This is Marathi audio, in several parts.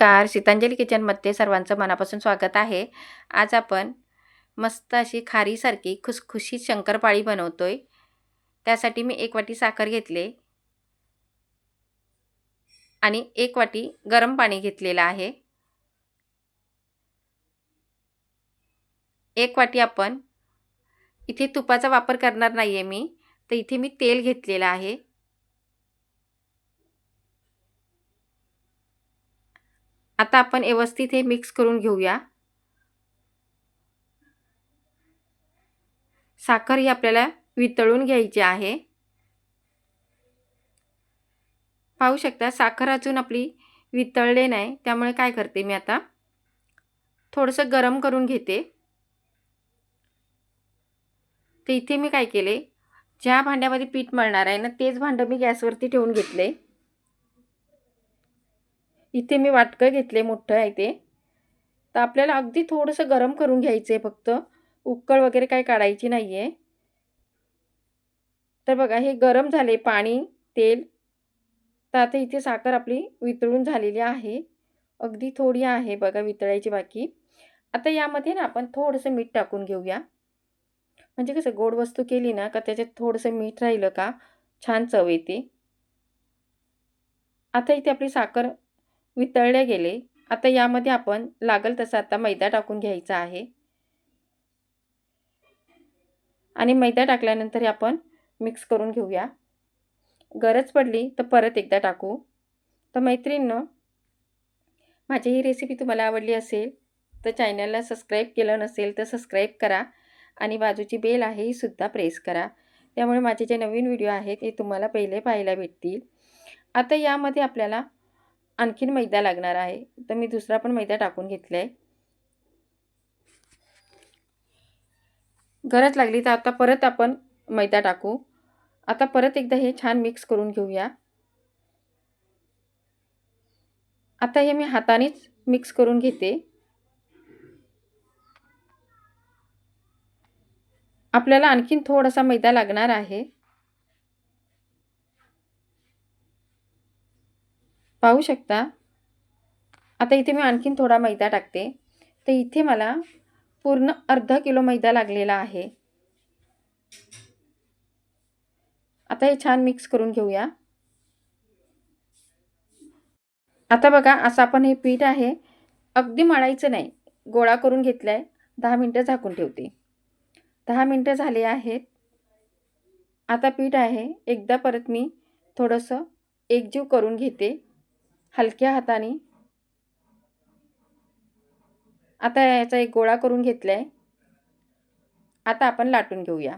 नमस्कार शीतांजली किचनमध्ये सर्वांचं मनापासून स्वागत आहे. आज आपण मस्त अशी खारीसारखी खुसखुशीत शंकरपाळी बनवतो आहे त्यासाठी मी एक वाटी साखर घेतले आणि एक वाटी गरम पाणी घेतलेलं आहे. एक वाटी आपण इथे तुपाचा वापर करणार नाही आहे मी तर इथे मी तेल घेतलेलं आहे. आता आपण व्यवस्थित हे मिक्स करून घेऊया. साखर ही आपल्याला वितळून घ्यायची आहे. पाहू शकता साखर अजून आपली वितळले नाही त्यामुळे काय करते मी आता? थोडंसं गरम करून घेते. तर इथे मी काय केले? ज्या भांड्यामध्ये पीठ मळणार आहे ना तेच भांडं मी गॅसवरती ठेवून घेतले. इथे मी वाटकं घेतले मोठं आहे ते. तर आपल्याला अगदी थोडंसं गरम करून घ्यायचं आहे फक्त. उकळ वगैरे काही काढायची नाही आहे तर बघा हे गरम झाले पाणी तेल. तर आता इथे साखर आपली वितळून झालेली आहे. अगदी थोडी आहे बघा वितळायची बाकी. आता यामध्ये ना आपण थोडंसं मीठ टाकून घेऊया. म्हणजे कसं गोड वस्तू केली ना का त्याच्यात थोडंसं मीठ राहिलं का छान चव येते. आता इथे आपली साखर वितळले गेले. आता यामध्ये आपण लागल तसा आता मैदा टाकून घ्यायचा आहे. आणि मैदा टाकल्यानंतर आपण मिक्स करून घेऊया. गरज पडली तर परत एकदा टाकू. तर मैत्रिणीनं माझी ही रेसिपी तुम्हाला आवडली असेल तर चॅनलला सबस्क्राईब केलं नसेल तर सबस्क्राईब करा आणि बाजूची बेल आहे ही सुद्धा प्रेस करा. त्यामुळे माझे जे नवीन व्हिडिओ आहेत ते तुम्हाला पहिले पाहायला भेटतील. आता यामध्ये आपल्याला आणखीन मैदा लागणार आहे. तर मी दुसरा पण मैदा टाकून घेतला आहे गरज लागली तर आता परत आपण मैदा टाकू. आता परत एकदा हे छान मिक्स करून घेऊया. आता हे मी हातानेच मिक्स करून घेते. आपल्याला आणखीन थोडासा मैदा लागणार आहे. पाहू शकता. आता इथे मी आणखीन थोडा मैदा टाकते. तर इथे मला पूर्ण अर्धा किलो मैदा लागलेला आहे. आता हे छान मिक्स करून घेऊया. आता बघा असं आपण हे पीठ आहे अगदी मळायचं नाही. गोळा करून घेतला आहे दहा मिनटं झाकून ठेवते. दहा मिनटं झाले आहेत. आता पीठ आहे. एकदा परत मी थोडंसं एकजीव करून घेते. हलक्या हाताने. आता याचा एक गोळा करून घेतला आहे आता आपण लाटून घेऊया.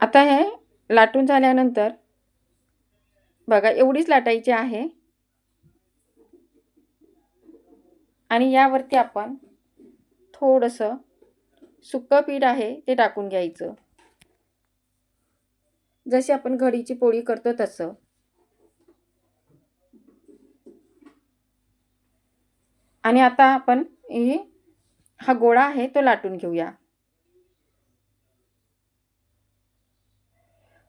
आता हे लाटून झाल्यानंतर बघा एवढीच लाटायची आहे. आणि यावरती आपण थोडंसं सुकं पीठ आहे ते टाकून घ्यायचं. जशी आपण घडीची पोळी करतो तसं. आणि आता आपण हे हा गोळा आहे तो लाटून घेऊया.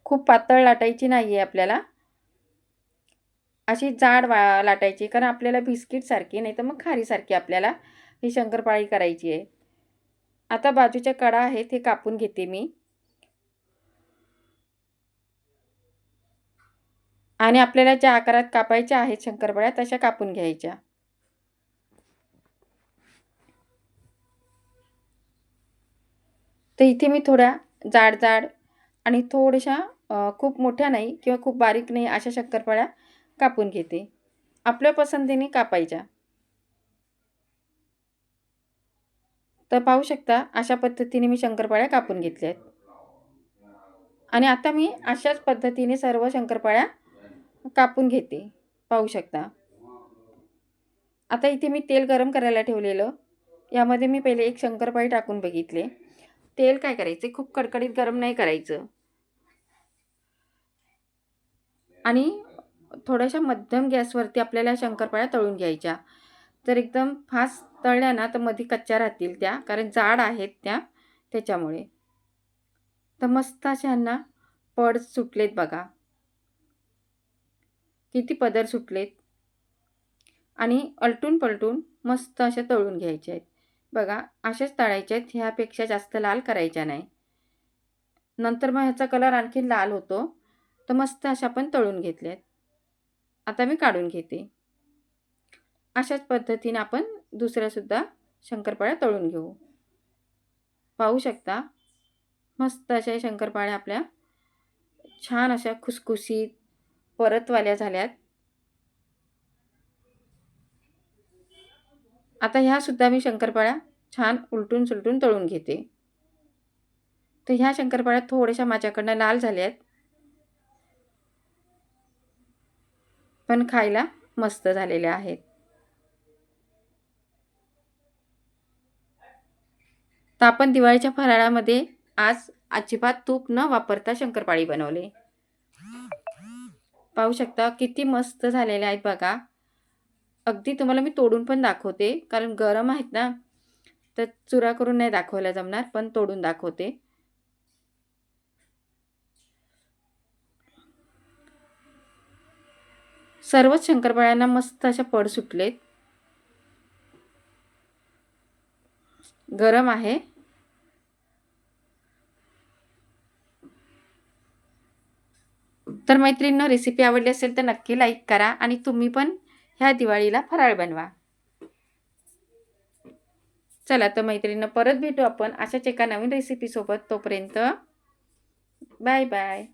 खूप पातळ लाटायची नाही आहे आपल्याला. अशी जाड वा लाटायची कारण आपल्याला बिस्किटसारखी नाही तर मग खारीसारखी आपल्याला ही शंकरपाळी करायची आहे. आता बाजूच्या कडा आहेत हे कापून घेते मी. आणि आपल्याला ज्या आकारात कापायच्या आहेत शंकरपाळ्या तशा कापून घ्यायच्या. तर इथे मी थोड्या जाड जाड आणि थोड्याशा खूप मोठ्या नाही किंवा खूप बारीक नाही अशा शंकरपाळ्या कापून घेते. आपल्या पसंतीने कापायच्या. तर पाहू शकता अशा पद्धतीने मी शंकरपाळ्या कापून घेतल्या आहेत. आणि आता मी अशाच पद्धतीने सर्व शंकरपाळ्या कापून घेते. पाहू शकता. आता इथे मी तेल गरम करायला ठेवलेलं. यामध्ये मी पहिले एक शंकरपाळी टाकून बघितले. तेल काय करायचे? खूप कडकडीत गरम नाही करायचं. आणि थोड्याशा मध्यम गॅसवरती आपल्याला शंकरपाळ्या तळून घ्यायच्या. तर एकदम फास्ट तळल्या ना तर मध्ये कच्च्या राहतील त्या कारण जाड आहेत त्या त्याच्यामुळे. तर मस्त अशा ह्यांना पड सुटलेत बघा. किती पदर सुटलेत. आणि अलटून पलटून मस्त अशा तळून घ्यायच्या आहेत. बघा अशाच तळायच्या आहेत ह्यापेक्षा जास्त लाल करायच्या नाही. नंतर मग ह्याचा कलर आणखी लाल होतो. तर मस्त अशा पण तळून घेतल्यात. आता मी काढून घेते. अशाच पद्धतीने आपण दुसऱ्यासुद्धा शंकरपाळ्या तळून घेऊ. पाहू शकता मस्त अशा शंकरपाळ्या आपल्या छान अशा खुसखुशीत परतवाल्या झाल्यात. आता ह्यासुद्धा मी शंकरपाळ्या छान उलटून सुलटून तळून घेते. तर ह्या शंकरपाळ्या थोड्याशा माझ्याकडनं लाल झाल्या आहेत पण खायला मस्त झालेल्या आहेत. तर आपण दिवाळीच्या फराळामध्ये आज अजिबात तूप न वापरता शंकरपाळी बनवले. पाहू शकता किती मस्त झालेले आहेत बघा. अगदी तुम्हाला मी तोडून पण दाखवते कारण गरम आहेत ना तर चुरा करून नाही दाखवायला जमणार पण तोडून दाखवते. सर्वच शंकरपाळ्यांना मस्त अशा पड सुटलेत. गरम आहे. तर मैत्रिणींनो रेसिपी आवडली असेल तर नक्की लाईक करा आणि तुम्ही पण ह्या दिवाळीला फराळ बनवा. चला तर मैत्रिणींनो परत भेटू आपण अशाच एका नवीन रेसिपीसोबत तोपर्यंत बाय बाय